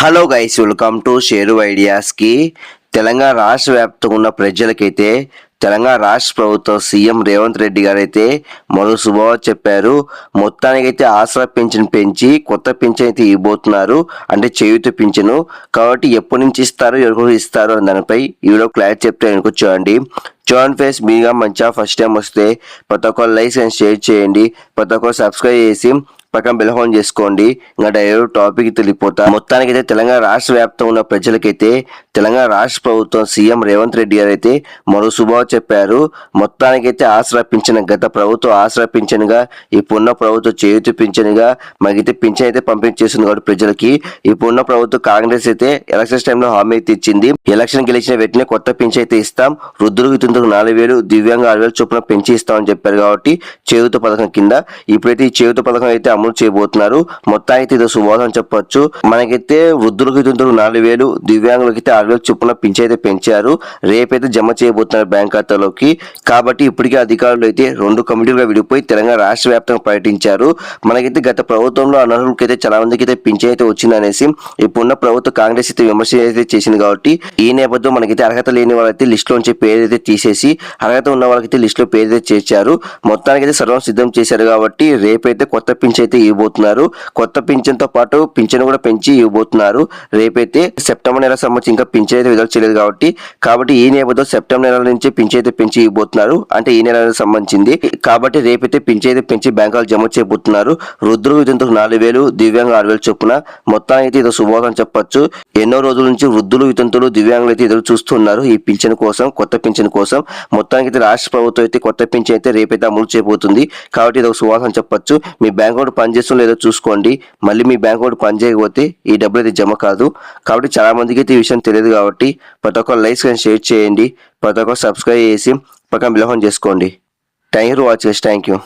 Hello guys welcome to Sheru ఐడియాస్కి Telangana రాష్ట్ర వ్యాప్తంగా ఉన్న ప్రజలకైతే తెలంగాణ రాష్ట్ర ప్రభుత్వం సీఎం రేవంత్ రెడ్డి గారు అయితే మరో శుభవార్త చెప్పారు మొత్తానికైతే ఆసరా పింఛన్ పెంచి కొత్త పింఛన్ అయితే ఇవ్వబోతున్నారు అంటే చేయుత పింఛను కాబట్టి ఎప్పటి నుంచి ఇస్తారు ఎవరికి ఇస్తారు అని దానిపై ఈ వీడియో క్లారిటీ చెప్తే అనుకో చూడండి. చూడండి ఫేస్ మీగా మంచిగా ఫస్ట్ టైం వస్తే ప్రతి ఒక్కరు లైక్ అండ్ షేర్ చేయండి. ప్రతి ఒక్కరు సబ్స్క్రైబ్ చేసి పక్కన బెలహోన్ చేసుకోండి. ఇంకా డైరెక్ట్ టాపిక్ తెలిగిపోతా మొత్తానికైతే తెలంగాణ రాష్ట్ర వ్యాప్తంగా ఉన్న ప్రజలకైతే తెలంగాణ రాష్ట్ర ప్రభుత్వం సీఎం రేవంత్ రెడ్డి గారు అయితే మరో శుభావ చెప్పారు. మొత్తానికైతే ఆసరా పింఛన్ గత ప్రభుత్వం ఆసరా పింఛన్గా ఇప్పుడున్న ప్రభుత్వం చేయుతి పింఛన్గా మాకైతే పింఛన్ అయితే పంపిణీ చేస్తుంది కాబట్టి ప్రజలకి. ఇప్పుడున్న ప్రభుత్వం కాంగ్రెస్ అయితే ఎలక్షన్స్ టైంలో హామీ అయితే ఇచ్చింది. ఎలక్షన్ గెలిచిన వెంటనే కొత్త పింఛన్ అయితే ఇస్తాం. వృద్ధులకు ఇతరులకు నాలుగు వేలు దివ్యాంగ ఆరు వేలు చొప్పున పెంచి ఇస్తామని చెప్పారు కాబట్టి చేయుత పథకం కింద. ఇప్పుడైతే ఈ చేయుత పథకం అయితే అమలు చేయబోతున్నారు. మొత్తానికి ఇది శుభోదం చెప్పొచ్చు. మనకైతే వృద్ధులకు తిందుకు నాలుగు వేలు దివ్యాంగులకైతే ఆరు వేలు చొప్పున పెంచైతే పెంచారు. రేపైతే జమ చేయబోతున్నారు బ్యాంక్ ఖాతాలోకి. కాబట్టి ఇప్పటికే అధికారులు అయితే రెండు కమిటీలుగా విడిపోయి తెలంగాణ రాష్ట్ర వ్యాప్తంగా పర్యటించారు. మనకైతే గత ప్రభుత్వంలో అనర్హులకి అయితే చాలా మందికి అయితే పింఛన్ అయితే వచ్చిందనేసి ఇప్పుడున్న ప్రభుత్వ కాంగ్రెస్ అయితే విమర్శ అయితే చేసింది కాబట్టి ఈ నేపథ్యం మనకైతే అర్హత లేని వాళ్ళైతే లిస్ట్ లోంచి పేరు అయితే తీసేసి అర్హత ఉన్న వాళ్ళకైతే లిస్ట్లో పేరు అయితే చేర్చారు. మొత్తానికి అయితే సర్వం సిద్ధం చేశారు కాబట్టి రేపైతే కొత్త పింఛన్ అయితే ఇవ్వబోతున్నారు. కొత్త పింఛన్తో పాటు పింఛన్ కూడా పెంచి ఇవ్వబోతున్నారు. రేపైతే సెప్టెంబర్ నెల సంబంధించి ఇంకా పింఛన్ అయితే విడుదల చేయలేదు కాబట్టి కాబట్టి ఈ నేపథ్యం సెప్టెంబర్ నెల నుంచి పింఛన్ అయితే పెంచి ఇవ్వబోతున్నారు. అంటే ఈ నెల సంబంధించింది. కాబట్టి రేపైతే పింఛన్ అయితే పెంచి బ్యాంకులు జమ చేయబోతున్నారు. వృద్ధులు విధంతో నాలుగు వేలు దివ్యాంగ ఆరు వేలు చొప్పున మొత్తానికి అయితే ఇది శుభోదం చెప్పొచ్చు. ఎన్నో రోజుల నుంచి వృద్ధులు వితంతులు దివ్యాంగులు అయితే ఎదురు చూస్తున్నారు ఈ పింఛన్ కోసం కొత్త పింఛన్ కోసం. మొత్తానికి అయితే రాష్ట్ర ప్రభుత్వం అయితే కొత్త పింఛన్ అయితే రేపైతే అమలు చేయబోతుంది. కాబట్టి ఇది ఒక సువాసన చెప్పొచ్చు. మీ బ్యాంక్ అకౌంట్ పనిచేస్తుందో లేదో చూసుకోండి. మళ్ళీ మీ బ్యాంక్ అకౌంట్ పని చేయకపోతే ఈ డబ్బులు అయితే జమ కాదు. కాబట్టి చాలా మందికి అయితే ఈ విషయం తెలియదు కాబట్టి ప్రతి ఒక్కరు లైక్స్ కానీ షేర్ చేయండి. ప్రతి ఒక్కరు సబ్స్క్రైబ్ చేసి పక్కన బిలహం చేసుకోండి. Thank you watch thank you.